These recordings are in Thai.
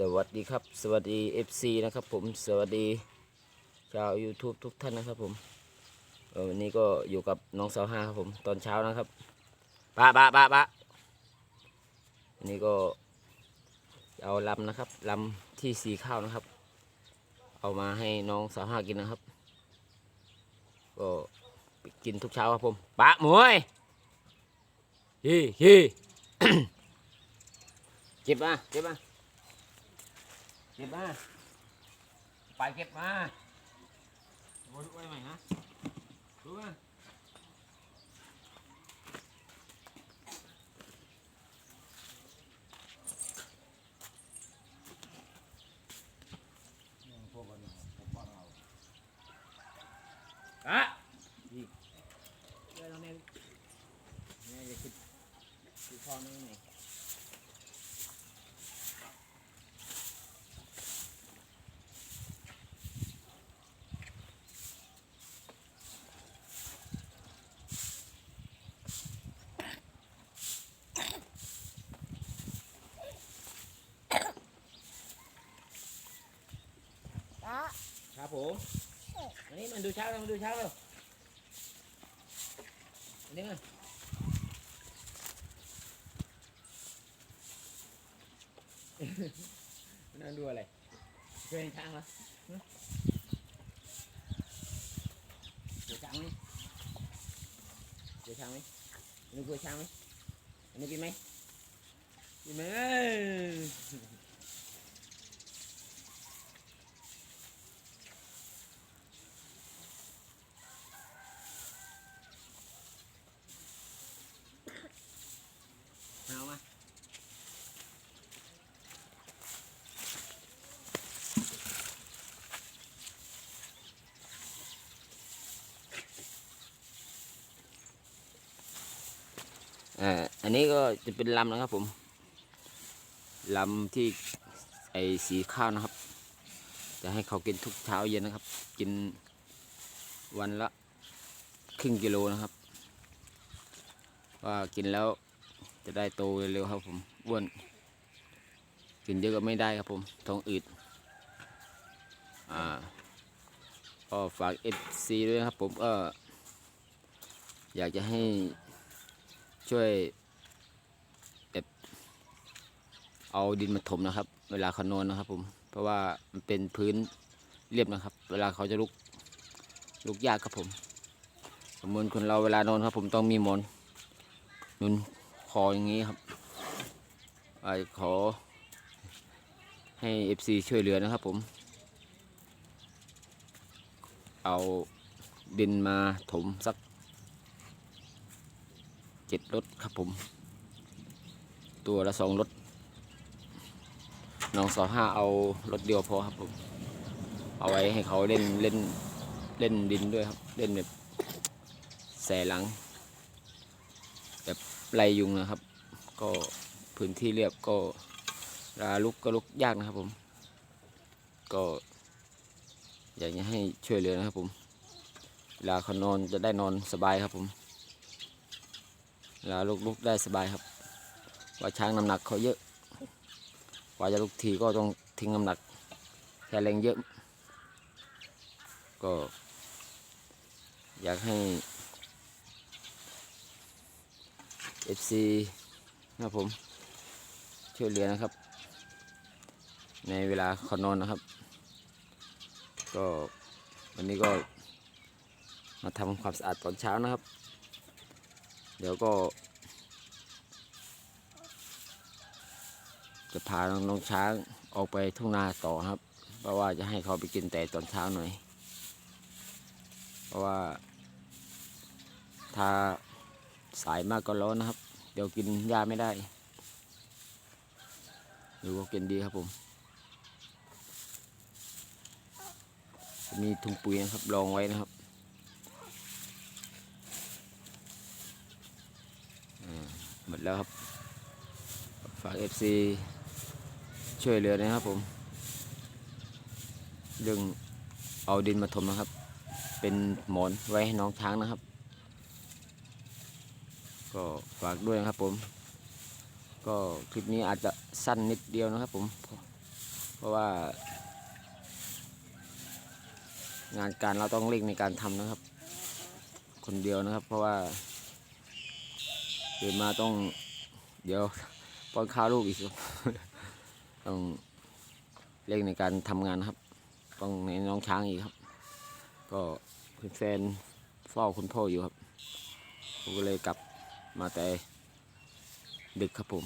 สวัสดีครับ สวัสดี FC นะครับผมสวัสดีชาว YouTube ทุกท่านนะครับผมวันนี้ก็อยู่กับน้องสาวห้าครับผมตอนเช้านะครับปะปะปะปะวันนี้ก็เอาลำนะครับลำที่สีข้าวนะครับ เอามาให้น้องสาวห้ากินนะครับ ก็กินทุกเช้าครับผมปะมวยฮีฮีเก็บมาเก็บมา เก็บมา ไปเก็บมาวนไว้ใหม่นะดูมาอะนี่เดี๋ยวเราเนี่ยเนี่ยจะคิดคิดพอนึงไงป้ ครับผมอันนี้มันดูช้าแล้วมันดูช้าแล้วอันนี้มันมันนั่งดูอะไรเคยเห็นช้างเหรอฮะเจอช้างไหมเจอช้างไหมอันนี้เคยช้างไหมอันนี้กินไหมกินไหมเอ้ย เอามา อ่าอันนี้ก็จะเป็นลำนะครับผมลำที่ไอสีข้าวนะครับ จะให้เขากินทุกเช้าเย็นนะครับ กินวันละครึ่งกิโลนะครับ ว่ากินแล้วจะได้โตเร็วๆครับผมอ้วนกินเยอะก็ไม่ได้ครับผมท้องอืดอ่าก็ฝากเอฟซีด้วยนะครับผมก็อยากจะให้ ช่วยแบบเอาดินมาถมนะครับ เวลาเขานอนนะครับ ผม เพราะว่ามันเป็นพื้นเรียบนะครับ เวลาเขาจะลุกลุกยากครับผมเหมือนคนเราเวลานอนครับ ผมต้องมีหมอนนุนคออย่างนี้ครับอขอให้ FC ช่วยเหลือนะครับผม เอาดินมาถมสัก จ็ดรถครับผม ตัวละสองรถน้องสอห้าเอารถเดียวพอครับผม เอาไว้ให้เขาเล่นเล่นเล่นดินด้วยครับ เล่นแบบแสหลัง แบบไล่ยุงนะครับ ก็พื้นที่เรียบก็ลาลุกก็ลุกยากนะครับผม ก็ อยากจะให้ช่วยเหลือนะครับผมเวลาเขานอนจะได้นอนสบายครับผม เวลาลุกลุกได้สบายครับว่าช้างน้ำหนักเขาเยอะกว่าจะลุกทีก็ต้องทิ้งน้ำหนักแค่แรงเยอะ ก็ อยากให้ FC นะครับผมช่วยเหลือนะครับ ในเวลาเขานอนนะครับ ก็วันนี้ก็มาทำความสะอาดตอนเช้านะครับ เดี๋ยวก็ จะพาน้องช้างออกไปทุ่งนาต่อครับ เพราะว่าจะให้เขาไปกินแต่ตอนเช้าหน่อย เพราะว่า ถ้าสายมากก็ร้อนนะครับ เดี๋ยวกินหญ้าไม่ได้หรือว่ากินดีครับผม มีถุงปุ๋ยนะครับรองไว้นะครับอ่า หมดแล้วครับ ฝาก FC ช่วยเหลือนะครับผมเรื่องเอาดินมาถมนะครับ เป็นหมอนไว้ให้น้องช้างนะครับ ก็ฝากด้วยนะครับผม ก็คลิปนี้อาจจะสั้นนิดเดียวนะครับผม เพราะว่า งานการเราต้องเร่งในการทำนะครับ คนเดียวนะครับ เพราะว่า ตื่นมาต้อง เดี๋ยวป้อนข้าวลูกอีกต้องเร่งในการทำงานครับ ต้องในน้องช้างอีกครับ ก็เป็นแฟนเฝ้าคุณพ่ออยู่ครับผมก็เลยกลับมาแต่ดึกครับผม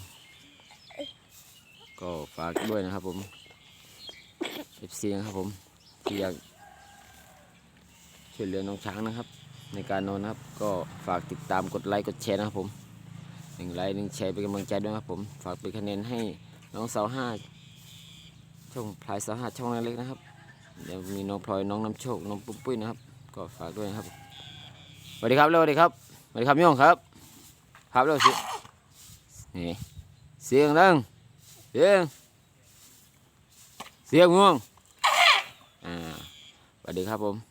ก็ฝากด้วยนะครับผมเอฟซีนะครับผมที่อยากช่วยเหลือน้องช้างนะครับ ในการนอนนะครับ ก็ฝากติดตามกดไลค์กดแชร์นะครับผม หนึ่งไลค์หนึ่งแชร์เป็นกำลังใจด้วยครับผม ฝากเป็นคะแนนให้น้องสาวห้าช่องพลายสาวห้าช่องเล็กๆนะครับ เดี๋ยวมีน้องพลอยน้องน้ำโชคน้องปุ้มปุ้ยนะครับ ก็ฝากด้วยนะครับสวัสดีครับเร็วสวัสดีครับสวัสดีครับพี่น้องครับครับเร็วสินี่เสียงดังเสียงเสียงง่วงอ่าสวัสดีครับผม